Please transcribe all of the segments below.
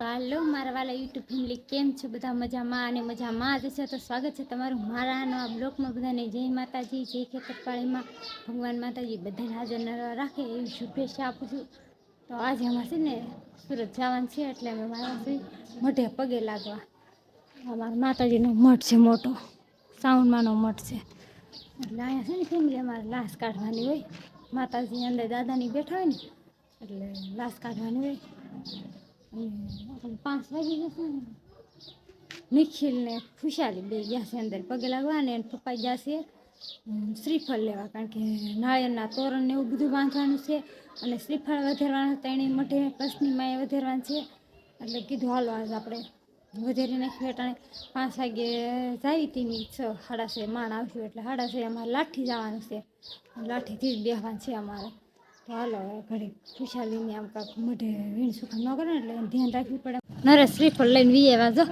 હાલો, મારા વાલા YouTube family, કેમ છે બધા? મજામાં અને મજામાં જ છે તો સ્વાગત છે તમારું મારાનો આ બ્લોગમાં બધાને. જય માતાજી, જય ખેતરપાળીમાં. ભગવાન માતાજી બધાને હાજર નરવા રાખે એવી શુભેચ્છા આપું છું. તો આજે અમારે છે ને સુરત જવાનું છે એટલે અમે મારા મોઢે પગે લાગવા. અમારા માતાજીનો મઠ છે મોટો સાઉન્ડમાંનો મઠ છે. એટલે અહીંયા છે ને ફેમિલી અમારે લાશ કાઢવાની હોય. માતાજી અંદર દાદાની બેઠા હોય ને, એટલે લાશ કાઢવાની હોય. પાંચ વાગી જશે નિખિલ ને. ખુશાલી બે ગયા છે અંદર પગે લાગવા ને પપ્પા ગયા છે શ્રીફળ લેવા. કારણ કે નાળિયેરના તોરણ ને એવું બધું બાંધવાનું છે અને શ્રીફળ વધારવાના હતા એની મઢે કચ્છની માએ વધારવાનું છે. એટલે કીધું, હાલો, આજ આપણે વધારી નાખ્યું એટલે પાંચ વાગે જાય તેની છ સાડા માણ આવશું, એટલે સાડા અમારે લાઠી જવાનું છે. લાઠીથી જ બેહવાનું છે અમારે. તો હાલો હવે ઘડી ખુશાલીને આમ કાંક મોઢે વીણ સુખમ ન કરે એટલે ધ્યાન રાખવું પડે. નરેશ શ્રીફળ લઈને વી આવ્યા જો.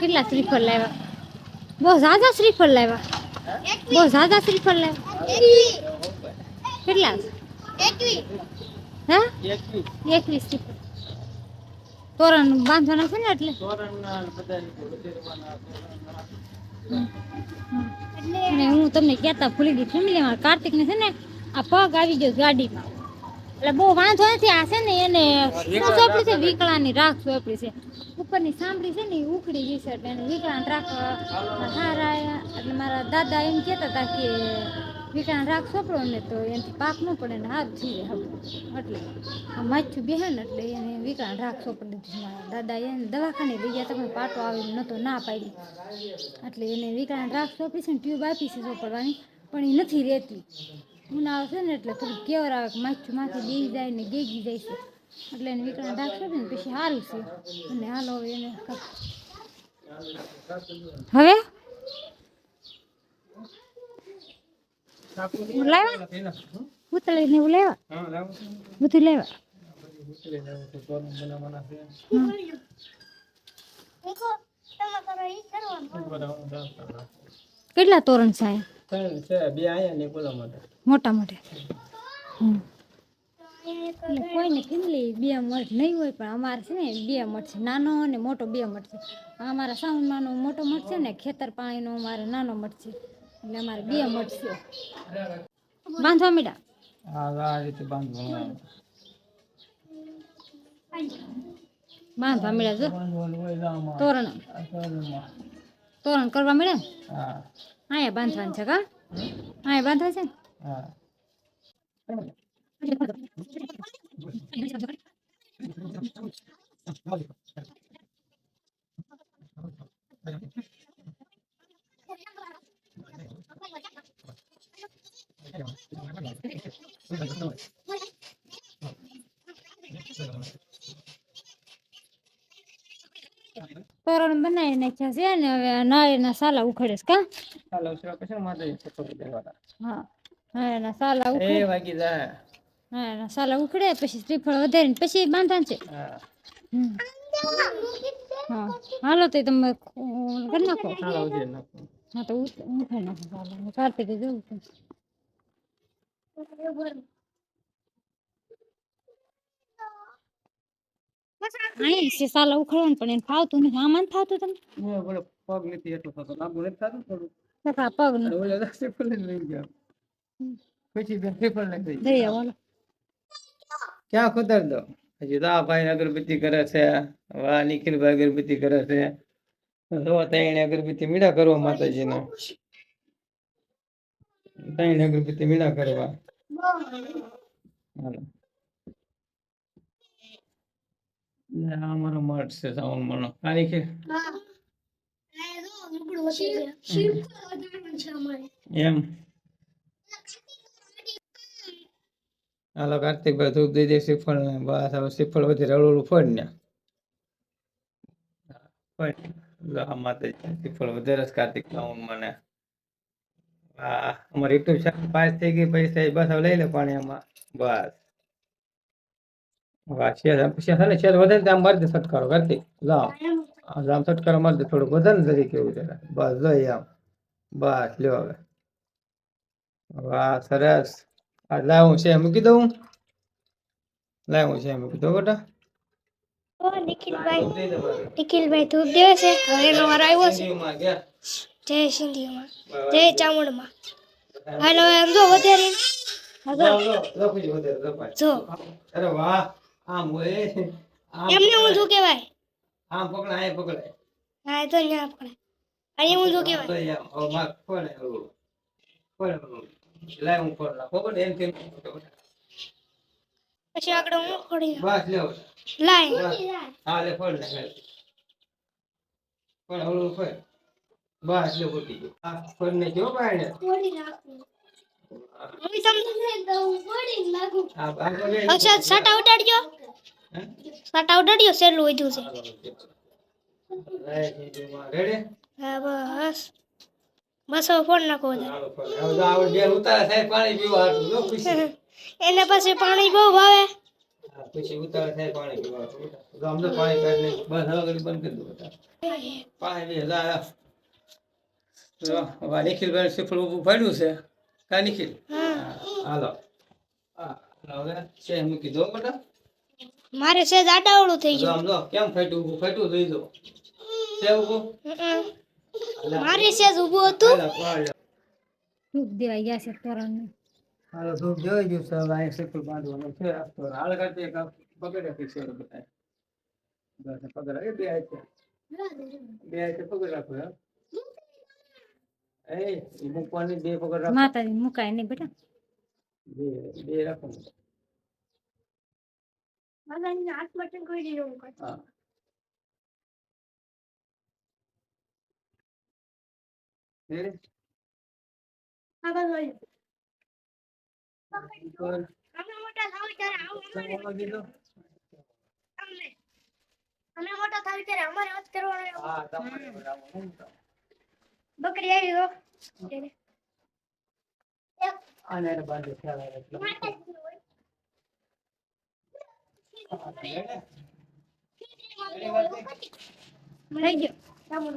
કેટલા શ્રીફળ લાવ્યા? બહુ ઝાઝા શ્રીફળ લાવ્યા. બહુ ઝાઝા શ્રીફળ લાવ્યા. કેટલા? હા? એકવીસ શ્રીફળ. તોરણ બાંધવાના છે ને એટલે? હું તમને કહેતા ભૂલી ગઈ, ફેમિલીમાં કાર્તિકને છે ને આ પગ આવી ગયો ગાડીમાં. એટલે બહુ વાંધો નથી આ છે ને એને સોંપડી છે? વીકળાની રાખ સોંપડી છે. ઉપરની સાંભળી છે ને એ ઉખડી ગઈ છે એટલે એને વીકળાની રાખ હારા. એટલે મારા દાદા એમ કહેતા હતા કે વીકળાની રાખ સોંપડો ને તો એનાથી પાક ન પડે ને હાથ થઈ જાય એટલે આ માથું બેહે ને એટલે એને વીકળાની રાખ સોંપડી દીધી મારા દાદા એને દવાખાને લઈ ગયા તો પણ પાટો આવી નહોતો ના પાડી એટલે એને વિકરાણ રાખ સોંપી છે ને ટ્યુબ આપી છે સોંપડવાની પણ એ નથી રહેતી. ઉનાળો છે ને એટલે થોડું કેવર આવે કે માથું માથે બેસી જાય ને ગેગી જાય છે. એટલે એને વિકરાણ રાખ સોંપી ને પછી સારું છે. અને હાલો હવે એને હવે? લાવ્યા ઉતળી ને એવું લાવ્યા બધું લાવ્યા કેટલા તોરણ છે અહીંયા? મોટા. મોટા હમ. એટલે કોઈને કેટલી બે મઠ નહીં હોય પણ અમારે છે ને બે મઠ છે નાનો અને મોટો બે મઠ છે. આ અમારા સાઉન્ડમાંનો મોટો મઠ છે ને ખેતર પાણીનો અમારે નાનો મઠ છે. એટલે અમારે બે મઠ છે. બાંધવા મીડા. બાંધવા મીડા જો. તોરણ. તોરણ કરવા મળે અહીંયા બાંધવાનું છે કા? અહીંયા બાંધવા છે ને? તોરણ બનાવી નાખ્યા છે ને હવે નાળિયેરના સાલા ઉખડે છે કા હા નાળિયેરના સાલા ઉખડે. નાળિયેરના સાલા ઉખડે પછી શ્રીફળ વધારીને પછી બાંધવાનું છે. હમ. હા. હાલો તો તમે અ, કરી નાખો. હા તો ઉઠ- નાખો સાલા. કાર્તિકે જવું છે. છે સાલા ઉખાડવાનું પણ એને ફાવતું નથી. આમાં નથી ફાવતું તમને? પગ નથી એટલો થતો. લાંબુ નથી થતું થોડું પગ ને પછી આવો હાલો. ક્યાં ખુદર દો? હજી તો આ ભાઈ અગરબત્તી કરે છે વાહ નિખિલભાઈ અગરબત્તી કરે છે. જો અગરબત્તી મીડા કરવા માતાજીને. ત્રણ અગરબત્તી મીડા કરવા. હાલો. અમારો મઠ છે સાવન મનો આ નિખિલ. એમ. હાલો કાર્તિકભાઈ ધૂપ દઈ દે શ્રીફળ ને બસ, હવે શ્રીફળ વધી રળોળું ફળ ને. શ્રીફળ વધારે કાર્તિક લાવું મને. હા થઈ ગઈ, પૈસા બસ લઈ લે પાણી એમાં બસ. વાહ, શેર ને છે વધે આમ મારી દે છટકારો, કાર્તિક લાવ આમ છટકારો, મારી દે થોડુંક વધે ને કેવું જરા બસ, લઈ આમ. બસ, લ્યો હવે. વાહ, સરસ. આ લાવું છે મૂકી દઉં. લાવું છે મૂકી દઉં બેટા. ઓ નિખિલભાઈ. નિખિલભાઈ ધૂપ દેવે છે? એનો વાર આવ્યો છે. જય સિંધીમાં. જય ચામુંડમાં. હાલો એમ જો વધારે હા જો. અરે વાહ આમ હોય. એમને હું ઊંધું કહેવાય? આમ પકડાય પકડાય. હા તો અહીંયા પકડાય. અહીંયા ઊંધું કહેવાય? તો લાય હું ફોડ રાખો ખબર એમ કેમ પછી આગળ હું ખોડી બસ લેવો લાય. હા લે ફોડ નાખ હાલ. ફોડ ઓલું બસ લ્યો ફૂટી ગયું. આ ફોડ ને જો બાયણે. હું સમજ આ આ ફોડ એ- અચ્છા સાટા ઉડાડજો. હે? સાટા ઉડાડ્યો સેલું વધ્યું છે. રેડી? હા બસ. બસ ફોન નાખો. એને પછી પાણી બહુ ભાવે. પછી ઉતારે સાહેબ પાણી પીવા કાઢી હવે બંધ કરી દો નિખિલભાઈ પડ્યું છે. કા નિખિલ? હાલો. છે મૂકી દો બેટા મારે સેજ આડાવડું થઈ ગયું. કેમ ફાટ્યું? ફેટું ફાટ્યું જોઈ દો છે. મારી સેજ ઊભું હતું. હાલો. દેવાઈ ગયા છે તોરણને. હાલો ધૂપ જોઈ ગયું છે. હવે અહીં શ્રીફળ બાંધવાનું છે. તો હાલ કરતી એક પગડે કે છે બતાય. બસ પકડ. એ બે હાથે. બે હાથે પકડ રાખો હે. એ મૂકવાની બે પગડે રાખો. માતાજી મુકાય નહીં બેટા. બે બે રાખો. માતાજી આવું અમારે ચાલો દીધો અમને અમે મોટા થાવ ત્યારે અમારે વાત કરવાનો. બકરી આવી ગયો ખ્યાલ આવે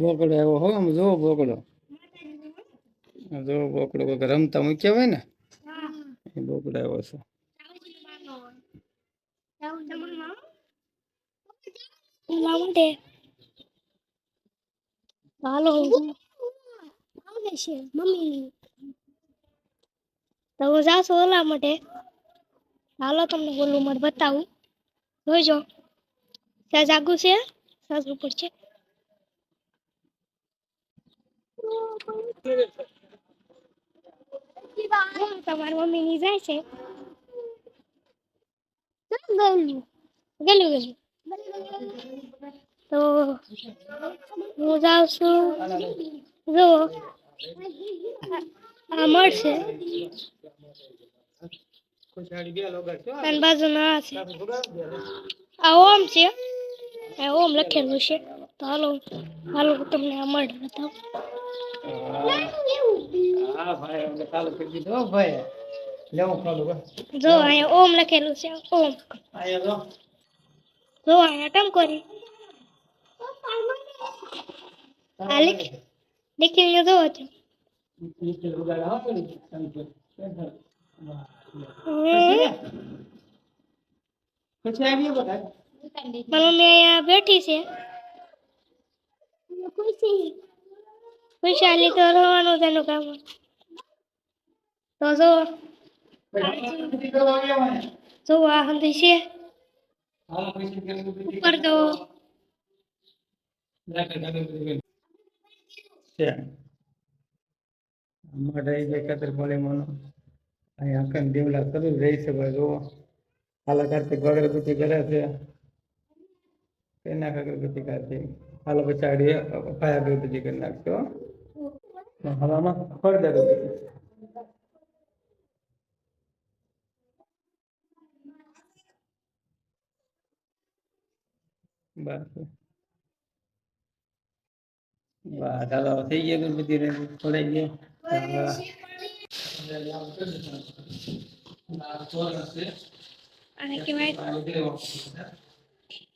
બોકડો એવો હો આમ જો બોકડો. જો બોકડો રમતા મૂક્યા હોય ને? એ બોકડો એવો છે. હાલો. આવે છે મમ્મી તમે જાઉં ઓલા માટે. હાલો તમને ઓલું મારે બતાવું. જોઈજો. ત્યાં જાગું છે? સાસુ પડશે તમારી મમ્મી ની જાય છે. ગયું ગયું ગયું તો હું જાઉં છું. જો આ મળશે. અને બાજુમાં આ છે. આ ઓમ છે. આ ઓમ લખેલું છે. તો હાલો હાલો હું તમને આ મળ બતાવું. હા ભાઈ અમને કરી દીધો ભાઈ. લેવું ચાલુ જો અહીંયા ઓમ લખેલું છે ઓમ. જો. અહીંયા ટંકોરી. આ લીખ લીખીને જોવો છો નીચે ઉગાડા હો પેલી સંકેત. હમ. પછી આવીએ બધા મારી મમ્મી અહીંયા બેઠી છે ખુશાલી તો રહેવાનું છે એનું કામ તો જો પછી કરવા આવ્યા હોય. જો આ હંધી છે હાલો પછી કેવું બધું ઉપર તો રાખે, રાખે, રાખે. છે માટે એ જે કતર પડે મનો અહીં આખા દેવલા કરું રહી છે ભાઈ જુઓ હાલા કાર્તિક અગરબત્તી કરે છે કરી નાખ અગરબત્તી કાર્તિક હાલો પછાડી ફાય અગરબત્તી કરી નાખશો હવામાં ફળ દે અગરબત્તી બસ વાહ ચાલો થઈ ગયા ગણપતિ રે થોડાઈ ગયો આને કહેવાય ત્રણ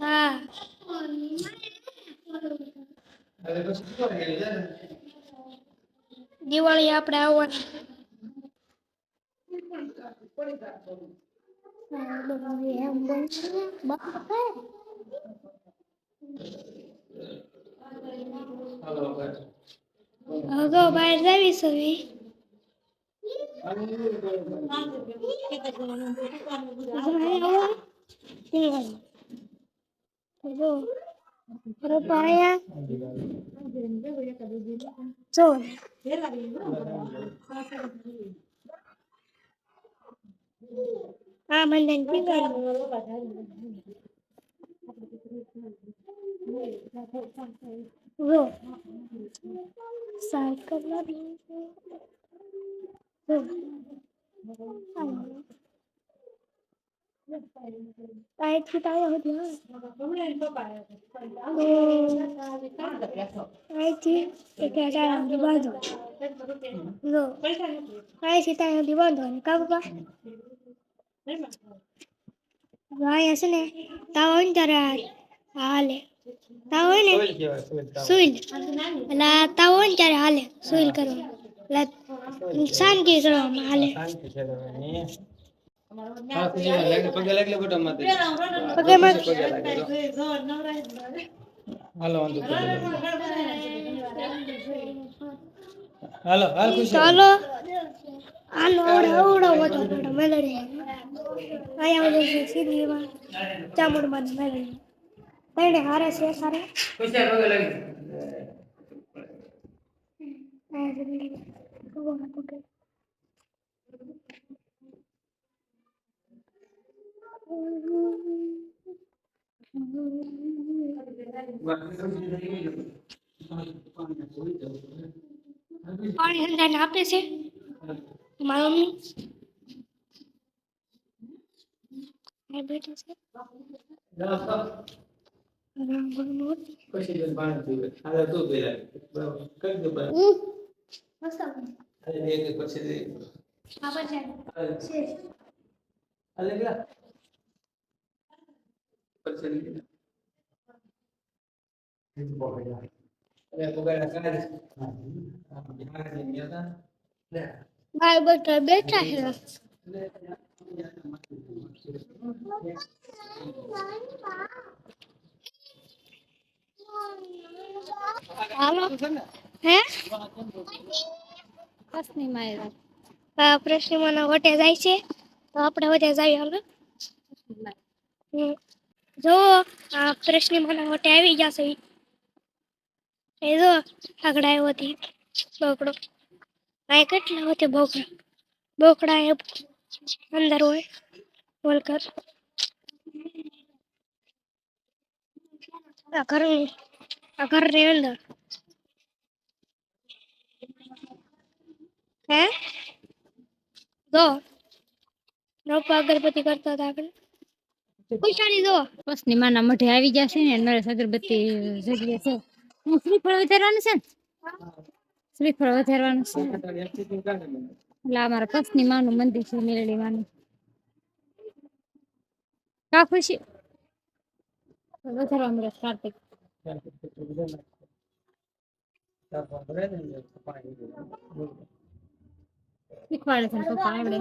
બીજો આ છે હા હવે પછી શું કરે છે? દિવાળી આપણે આવવાની હાલો ભાઈ. હવે તો બહાર જાવી સવી જો આ મંદન જો સાયકલ લાવી જો અહીંથી તારે હતી અહીંથી સુધી બાંધો જો અહીંથી ત્યાં સુધી બાંધો ને કા બાપા અહીંયા છે ને. તાવ હોય ને ત્યારે હાલે તાવ હોય. ને. સુઈલ એટલે તાવ હોય ને ત્યારે હાલે. સુઈલ કરવાનું એટલે શાંતિ કરવામાં હાલે હાલો વાંધો પગે લાગે. હાલો હાલ ખુશી ચાલો આનો આવડે આવડો મેલડી અહીંયા બધું છે ચામુડ ચામુંડમાં મેલડી તઈને હારે છે સારે ખુશી છે મોટી ખુશી બેન પાણી પીવે હાલો તું પી લે બરાબર કરી દે બરાબર મસ્ત હાલે દે દે પછી દે આપે છે હાલે છે હાલે ગલા પછી દે અરે પગાડા કાઢ હા બિહાર જઈ ગયા તા લે ભાઈ બધા બેઠા છે હાલો હે કસની માયરા આ પ્રશ્નમાં વટે જાય છે તો આપણે વટે જઈએ હાલો હમ. જો, આ કૃષ્ણ મને મોટે આવી જશે. એ જો, આગળ આવ્યો હતી બોકડો. આ કેટલા હોતે બોકડા? બોકડા એ અંદર હોય. બોલકર આ અંદર. હે? જો રોપા અગરબત્તી કરતા હતા આપણે ખુશાલી જો ની માના મઢે આવી જશે ને, નરેશ અગરબત્તી જગ્યા છે. હું શ્રીફળ વધારવાનું છે શ્રીફળ વધારવાનું છે. એટલે અમારા મારા કસની માનું મંદિર છે મેરડી માનું કા ખુશી? વધારવા મળે કાર્તિક. શીખવાડે છે ને પપ્પા આવડે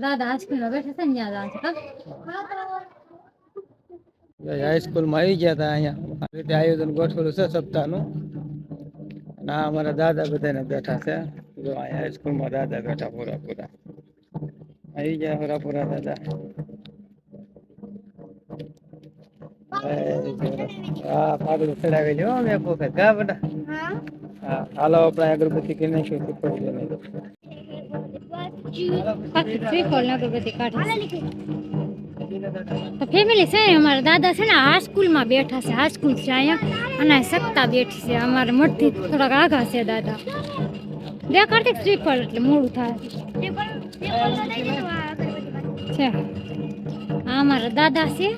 દાદા છે ને જવાનું હાઈસ્કૂલમાં આવી ગયા હતા અહીંયા. આ આયોજન ગોઠવેલું છે સપ્તાહનું. અને આ અમારા દાદા બધાને બેઠા છે. જો અહીંયા હાઈસ્કૂલમાં દાદા બેઠા પૂરા પૂરા આવી ગયા પૂરા પૂરા દાદા. હા પાગડું ચડાવી લ્યો મેં એક વખત. ગા બેટા. હા આપણે અગરબત્તી કરી નાખ્યું પડી જાય તો ફેમિલી છે, અમારા દાદા છે ને આ સ્કૂલમાં બેઠા છે, આ સ્કૂલ છે અહીંયા. અને સત્તા બેઠી છે, અમારે મોટથી થોડાક આગા છે દાદા. બે કાર્તિક શ્રીફળ એટલે મોડું થાય. છે. આ અમારા દાદા છે.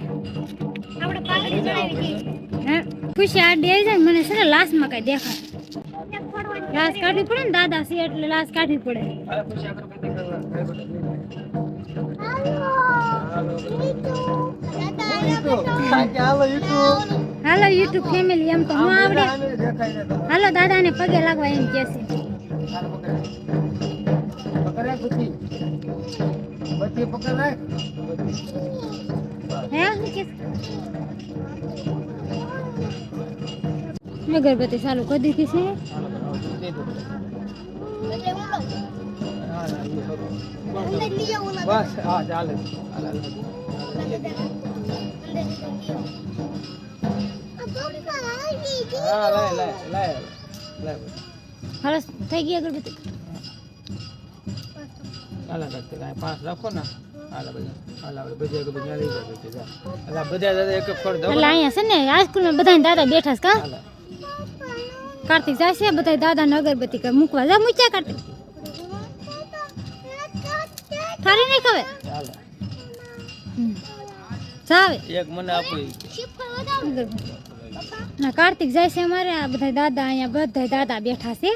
હે? ખુશી આ ડે જાય મને છે ને લાસ્ટમાં કઈ દેખાય. લાશ કાઢવી પડે ને દાદા છે એટલે લાશ કાઢવી પડે. હાલો યુટ્યુબ ફેમિલી, એમ તો હું આવડે. હાલો દાદાને પગે લાગવા એમ કે છે. હે અગરબત્તી ચાલુ કરી દીધી છે. બસ હા ચાલે. હાલો, હાલો. હા લાય લાય લાય લાય હાલો થઈ ગઈ અગરબત્તી. હાલા કરતી કાંઈ પાંચ રાખો ને. હાલા બધા હાલા બધા એક બધા લઈ જાય પછી હાલા બધા દાદા એક એક ફળ દો એટલે અહીંયા છે ને આ સ્કૂલમાં બધા દાદા બેઠા છે કા? કાર્તિક જાય છે બધા દાદાને અગરબત્તી કર મૂકવા. જા મૂક્યા કાર્તિક. થારી નહીં ખબર? જાવે એક મને આપો ના કાર્તિક જાય છે અમારે. આ બધા દાદા અહીંયા બધા દાદા બેઠા છે.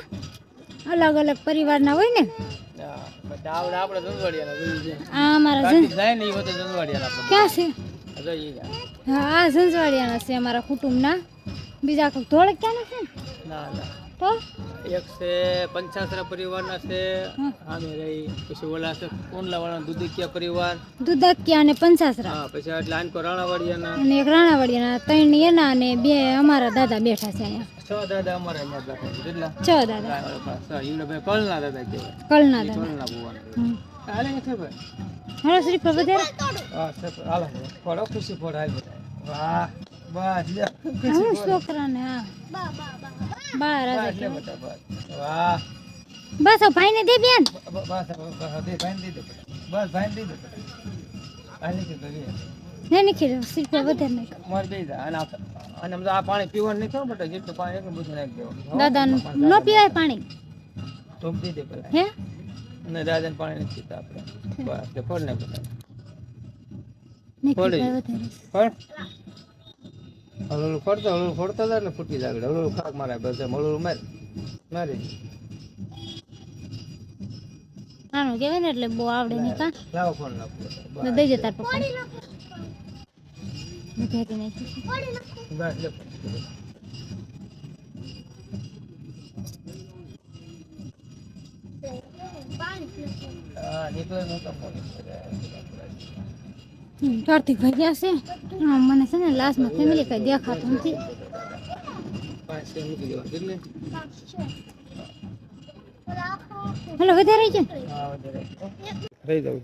અલગ અલગ પરિવારના હોય ને. અમારા કુટુંબ ને બીજા કોઈ ધોળક ક્યાં છે? ના ના. તો? એક છે પંચાસરા પરિવારના છે આમે રહી. પછી ઓલા છે કોંડલાવાળા દુધિકિયા પરિવાર. દુધકિયા અને પંચાસરા. હા પછી એટલે આનકો રાણાવાડિયાના. અને એક રાણાવાડિયાના ત્રણ એના અને બે અમારા દાદા બેઠા છે અહીંયા. છ દાદા અમારે અહીંયા બેઠા છે કેટલા? છ દાદા. કહેવાય. કલના દાદા. કળના ભુવાના હાલે છે ભાઈ. હાલો શ્રીફળ વધારે. હા હાલો. ફોડો ખુશી ફોડ હાલ. વાહ બસ લે છોકરાને હા. બા બા બા. બા. એટલે બસ બધા વાહ. બસ હવે ભાઈને દે બેન. બસ દે ભાઈ દીધો બસ ભાઈ દીધો હાલી કે દે ને નીકળી શ્રીફળ વધારે નાખ મારે બે જા અને અને તો આ પાણી પીવાનું નહીં થયું બટ જેટલું પાણી એક બધું નાખી દેવાનું. દાદા ન પીવાય પાણી? તો દઈ દે પેલા હે? અને દાદાને પાણી નથી પીતા આપણે. બસ કે ફોડ ને બધા. નહીં ફોડી. હળુ હળવું ફોડતા હળવું ફોડતા હતા એટલે ફૂટી જાય હળવું ખાક મારે બસ એમ હળવું મારી મારી. નાનું કહેવાય ને એટલે બહુ આવડે નહીં કા? લાવો ફોન લાવો દઈ દે તાર પપ્પા ભેગી નાખી. બસ પાણી પીવું. હા નીકળે નહોતો ફોન કાર્તિક ભાઈ ગયા છે? મને છે ને લાસ્ટમાં ફેમિલી કઈ દેખાતું નથી. હલો વધારે છે? રહી જાઉં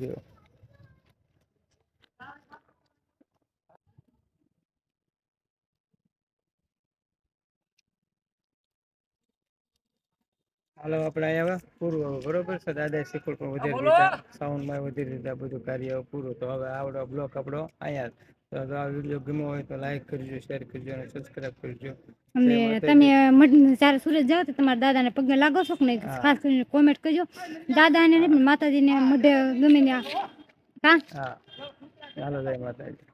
હાલો આપણે અહીંયા પૂરું હવે બરોબર છે? દાદા શીખવડ પણ વધારી દીધા સાઉન્ડમાં વધારી દીધા બધું કાર્ય પૂરું. તો હવે આવડો બ્લોક આપણો અહીંયા. જ. તો આ વીડિયો ગમ્યો હોય તો લાઈક કરજો શેર કરજો અને કરજો. અને તમે મઢ- જ્યારે સુરત જાઓ તો તમારા દાદાને પગે લાગો છો કે નહીં? ખાસ કરીને કોમેન્ટ કરજો. દાદાને માતાજીને મઢે ગમે ત્યાં હા? ચાલો જય માતાજી.